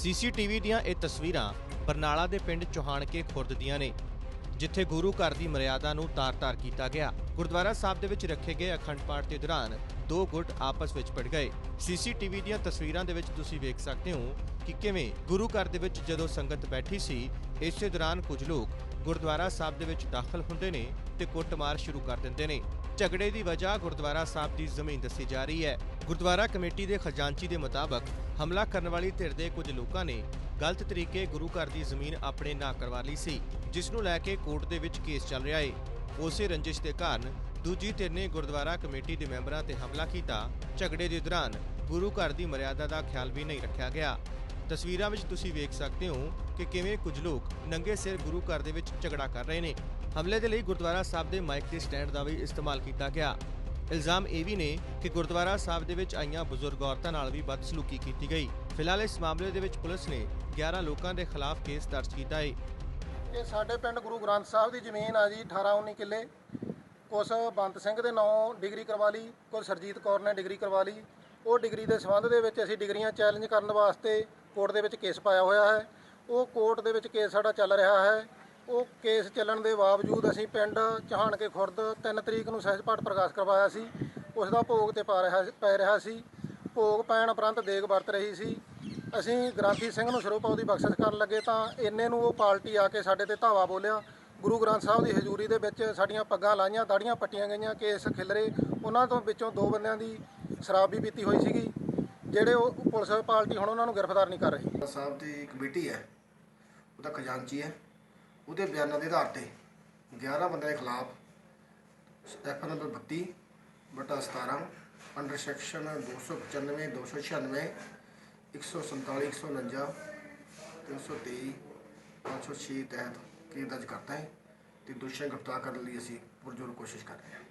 CCTV ਦੀਆਂ ਇਹ ਤਸਵੀਰਾਂ ਬਰਨਾਲਾ ਦੇ ਪਿੰਡ ਚੋਹਾਣਕੇ ਖੁਰਦ ਦੀਆਂ ਨੇ, ਜਿੱਥੇ ਗੁਰੂ ਘਰ ਦੀ ਮਰਿਆਦਾ ਨੂੰ ਤਾਰ-ਤਾਰ ਕੀਤਾ ਗਿਆ। ਗੁਰਦੁਆਰਾ ਸਾਹਿਬ ਦੇ ਵਿੱਚ ਰੱਖੇ ਗਏ ਅਖੰਡ ਪਾਠ ਦੇ ਦੌਰਾਨ ਦੋ ਗੁੱਟ ਆਪਸ ਵਿੱਚ ਭਿੜ ਗਏ। ਸੀਸੀਟੀਵੀ ਦੀਆਂ ਤਸਵੀਰਾਂ ਦੇ ਵਿੱਚ ਤੁਸੀਂ ਵੇਖ ਸਕਦੇ ਹੋ ਕਿ ਕਿਵੇਂ ਗੁਰੂ ਘਰ ਦੇ ਵਿੱਚ ਜਦੋਂ ਸੰਗਤ ਬੈਠੀ ਸੀ, ਇਸੇ ਦੌਰਾਨ ਕੁਝ ਲੋਕ ਗੁਰਦੁਆਰਾ ਸਾਹਿਬ ਦੇ ਵਿੱਚ ਦਾਖਲ ਹੁੰਦੇ ਨੇ ਤੇ ਕੁੱਟਮਾਰ ਸ਼ੁਰੂ ਕਰ ਦਿੰਦੇ ਨੇ। ਝਗੜੇ ਦੀ ਵਜ੍ਹਾ ਗੁਰਦੁਆਰਾ ਸਾਹਿਬ ਦੀ ਜ਼ਮੀਨ ਦੱਸੀ ਜਾ ਰਹੀ ਹੈ। ਗੁਰਦੁਆਰਾ ਕਮੇਟੀ ਦੇ ਖਜ਼ਾਨਚੀ ਦੇ ਮੁਤਾਬਕ ਹਮਲਾ ਕਰਨ ਵਾਲੀ ਧਿਰ ਦੇ ਕੁਝ ਲੋਕਾਂ ਨੇ ਗਲਤ ਤਰੀਕੇ ਗੁਰੂ ਘਰ ਦੀ ਜ਼ਮੀਨ ਆਪਣੇ ਨਾਂ ਕਰਵਾ ਲਈ ਸੀ, ਜਿਸ ਨੂੰ ਲੈ ਕੇ ਕੋਰਟ ਦੇ ਵਿੱਚ ਕੇਸ ਚੱਲ ਰਿਹਾ ਹੈ ਉਸੇ ਰੰਜਿਸ਼ ਦੇ ਕਾਰਨ ਦੂਜੀ ਧਿਰ ਨੇ ਗੁਰਦੁਆਰਾ ਕਮੇਟੀ ਦੇ ਮੈਂਬਰਾਂ ਤੇ ਹਮਲਾ ਕੀਤਾ। ਝਗੜੇ ਦੇ ਦੌਰਾਨ ਗੁਰੂ ਘਰ ਦੀ ਮਰਿਆਦਾ ਦਾ ਖਿਆਲ ਵੀ ਨਹੀਂ ਰੱਖਿਆ ਗਿਆ। ਤਸਵੀਰਾਂ ਵਿੱਚ ਤੁਸੀਂ ਵੇਖ ਸਕਦੇ ਹੋ ਕਿ ਕਿਵੇਂ ਕੁਝ ਲੋਕ ਨੰਗੇ ਸਿਰ ਗੁਰੂ ਘਰ ਦੇ ਵਿੱਚ ਝਗੜਾ ਕਰ ਰਹੇ ਨੇ। ਹਮਲੇ ਦੇ ਲਈ ਗੁਰਦੁਆਰਾ ਸਾਹਿਬ ਦੇ ਮਾਈਕ ਦੇ ਸਟੈਂਡ ਦਾ ਵੀ ਇਸਤੇਮਾਲ ਕੀਤਾ ਗਿਆ। ਇਲਜ਼ਾਮ ਇਹ ਵੀ ਨੇ ਕਿ ਗੁਰਦੁਆਰਾ ਸਾਹਿਬ ਦੇ ਵਿੱਚ ਆਈਆਂ ਬਜ਼ੁਰਗ ਔਰਤਾਂ ਨਾਲ ਵੀ ਬਦਸਲੂਕੀ ਕੀਤੀ ਗਈ। ਫਿਲਹਾਲ ਇਸ ਮਾਮਲੇ ਦੇ ਵਿੱਚ ਪੁਲਿਸ ਨੇ 11 ਲੋਕਾਂ ਦੇ ਖਿਲਾਫ ਕੇਸ ਦਰਜ ਕੀਤਾ ਹੈ। ਇਹ ਸਾਡੇ ਪਿੰਡ ਗੁਰੂ ਗ੍ਰੰਥ ਸਾਹਿਬ ਦੀ ਜ਼ਮੀਨ ਆ ਜੀ 18 19 ਕਿੱਲੇ। ਕੁਛ ਬੰਤ ਸਿੰਘ ਦੇ ਨਾਂ ਡਿਗਰੀ ਕਰਵਾ ਲਈ ਕੁਝ ਸਰਜੀਤ ਕੌਰ ਨੇ ਡਿਗਰੀ ਕਰਵਾ ਲਈ। ਉਹ ਡਿਗਰੀ ਦੇ ਸੰਬੰਧ ਦੇ ਵਿੱਚ ਅਸੀਂ ਡਿਗਰੀਆਂ ਚੈਲੰਜ ਕਰਨ ਵਾਸਤੇ ਕੋਰਟ ਦੇ ਵਿੱਚ ਕੇਸ ਪਾਇਆ ਹੋਇਆ ਹੈ। ਉਹ ਕੋਰਟ ਦੇ ਵਿੱਚ ਕੇਸ ਸਾਡਾ ਚੱਲ ਰਿਹਾ ਹੈ। ਉਹ ਕੇਸ ਚੱਲਣ ਦੇ ਬਾਵਜੂਦ ਅਸੀਂ ਪਿੰਡ ਚਹਾਨਕੇ ਖੁਰਦ 3 ਤਰੀਕ ਨੂੰ ਸਹਿਜ ਪਾਠ ਪ੍ਰਕਾਸ਼ ਕਰਵਾਇਆ ਸੀ। ਉਸ ਦਾ ਭੋਗ ਤੇ ਪਾ ਰਿਹਾ ਪੈ ਰਿਹਾ ਸੀ। ਭੋਗ ਪੈਣ ਉਪਰੰਤ ਦੇਗ ਵਰਤ ਰਹੀ ਸੀ। ਅਸੀਂ ਗ੍ਰਾਂਥੀ ਸਿੰਘ ਨੂੰ ਸਰੋਪਾ ਦੀ ਬਖਸ਼ਿਸ਼ ਕਰਨ ਲੱਗੇ ਤਾਂ ਇੰਨੇ ਨੂੰ ਉਹ ਪਾਰਟੀ ਆ ਕੇ ਸਾਡੇ ਤੇ ਧਾਵਾ ਬੋਲਿਆ। ਗੁਰੂ ਗ੍ਰੰਥ ਸਾਹਿਬ ਦੀ ਹਜ਼ੂਰੀ ਦੇ ਵਿੱਚ ਸਾਡੀਆਂ ਪੱਗਾਂ ਲਾਈਆਂ ਦਾੜੀਆਂ ਪੱਟੀਆਂ ਗਈਆਂ, ਕੇਸ ਖਿਲਰੇ। ਉਹਨਾਂ ਤੋਂ ਵਿੱਚੋਂ ਦੋ ਬੰਦਿਆਂ ਦੀ ਸ਼ਰਾਬ ਵੀ ਪੀਤੀ ਹੋਈ ਸੀਗੀ। ਜਿਹੜੇ ਉਹ ਪੁਲਿਸ ਪਾਰਟੀ ਹੁਣ ਉਹਨਾਂ ਨੂੰ ਗ੍ਰਿਫਤਾਰ ਨਹੀਂ ਕਰ ਰਹੀ। ਸਾਹਿਬ ਦੀ ਕਮੇਟੀ ਹੈ, ਉਹਦਾ ਖਜ਼ਾਨਚੀ ਹੈ। ਉਹਦੇ ਬਿਆਨਾਂ ਦੇ ਆਧਾਰ ਤੇ 11 ਬੰਦਿਆਂ ਦੇ ਖਿਲਾਫ ਐਫ ਨੰਬਰ 32 ਬਟਾ 17 ਅੰਡਰ ਸੈਕਸ਼ਨ 295 296 147 149 323 506 ਤਹਿਤ ਕੇਸ ਦਰਜ ਕਰਤਾ ਹੈ ਤੇ ਦੋਸ਼ੀਆਂ ਨੂੰ ਗ੍ਰਿਫਤਾਰ ਕਰਨ ਲਈ ਅਸੀਂ ਪੁਰਜੋਰ ਕੋਸ਼ਿਸ਼ ਕਰ ਰਹੇ ਹਾਂ।